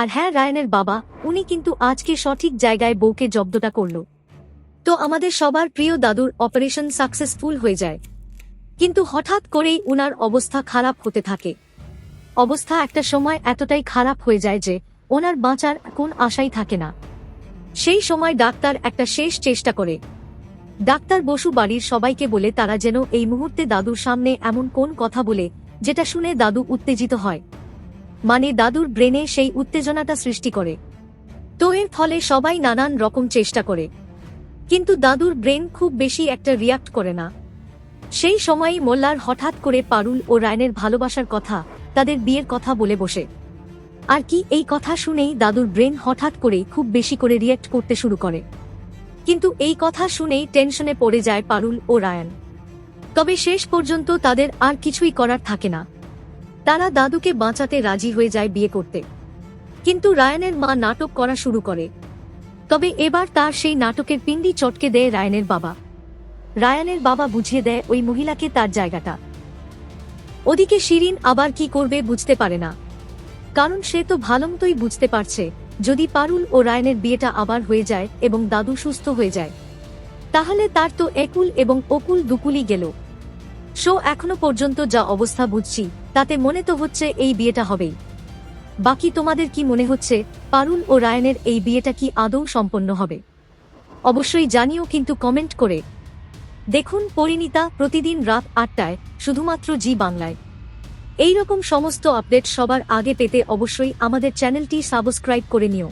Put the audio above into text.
আর হ্যাঁ রায়নের বাবা, উনি কিন্তু আজকে সঠিক জায়গায় বউকে জব্দটা করল। তো আমাদের সবার প্রিয় দাদুর অপারেশন সাকসেসফুল হয়ে যায়। কিন্তু হঠাৎ করেই উনার অবস্থা খারাপ হতে থাকে। অবস্থা একটা সময় এতটাই খারাপ হয়ে যায় যে ওনার বাঁচার কোন আশাই থাকে না। সেই সময় ডাক্তার একটা শেষ চেষ্টা করে। ডাক্তার বসু বাড়ির সবাইকে বলে তারা যেন এই মুহূর্তে দাদুর সামনে এমন কোন কথা বলে, যেটা শুনে দাদু উত্তেজিত হয়। মানে দাদুর ব্রেনে সেই উত্তেজনাটা সৃষ্টি করে। তো এর ফলে সবাই নানান রকম চেষ্টা করে। কিন্তু দাদুর ব্রেন খুব বেশি একটা রিয়াক্ট করে না। সেই সময়ই মোল্লার হঠাৎ করে পারুল ও রায়নের ভালোবাসার কথা, তাদের বিয়ের কথা বলে বসে। আর কি এই কথা শুনেই দাদুর ব্রেন হঠাৎ করেই খুব বেশি করে রিয়াক্ট করতে শুরু করে। কিন্তু এই কথা শুনেই টেনশনে পড়ে যায় পারুল ও রায়ান। তবে শেষ পর্যন্ত তাদের আর কিছুই করার থাকে না। তারা দাদুকে বাঁচাতে রাজি হয়ে যায় বিয়ে করতে। কিন্তু রায়ানের মা নাটক করা শুরু করে। তবে এবার তার সেই নাটকের পিণ্ডি চটকে দেয় রায়ানের বাবা। রায়ানের বাবা বুঝিয়ে দেয় ওই মহিলাকে তার জায়গাটা। ওদিকে শিরিন আবার কি করবে বুঝতে পারে না। কারণ সে তো ভালোমতোই বুঝতে পারছে, যদি পারুল ও রায়নের বিয়েটা আবার হয়ে যায় এবং দাদু সুস্থ হয়ে যায়। তাহলে তার তো একুল এবং অকুল দুকুলই গেল। শো এখনও পর্যন্ত যা অবস্থা বুঝছি, তাতে মনে তো হচ্ছে এই বিয়েটা হবেই। বাকি তোমাদের কি মনে হচ্ছে, পারুল ও রায়নের এই বিয়েটা কি আদৌ সম্পন্ন হবে? অবশ্যই জানিও কিন্তু কমেন্ট করে। দেখুন পরিণীতা প্রতিদিন রাত আটটায়, শুধুমাত্র জি বাংলায়। এই রকম সমস্ত আপডেট সবার আগে পেতে অবশ্যই আমাদের চ্যানেলটি সাবস্ক্রাইব করে নিও।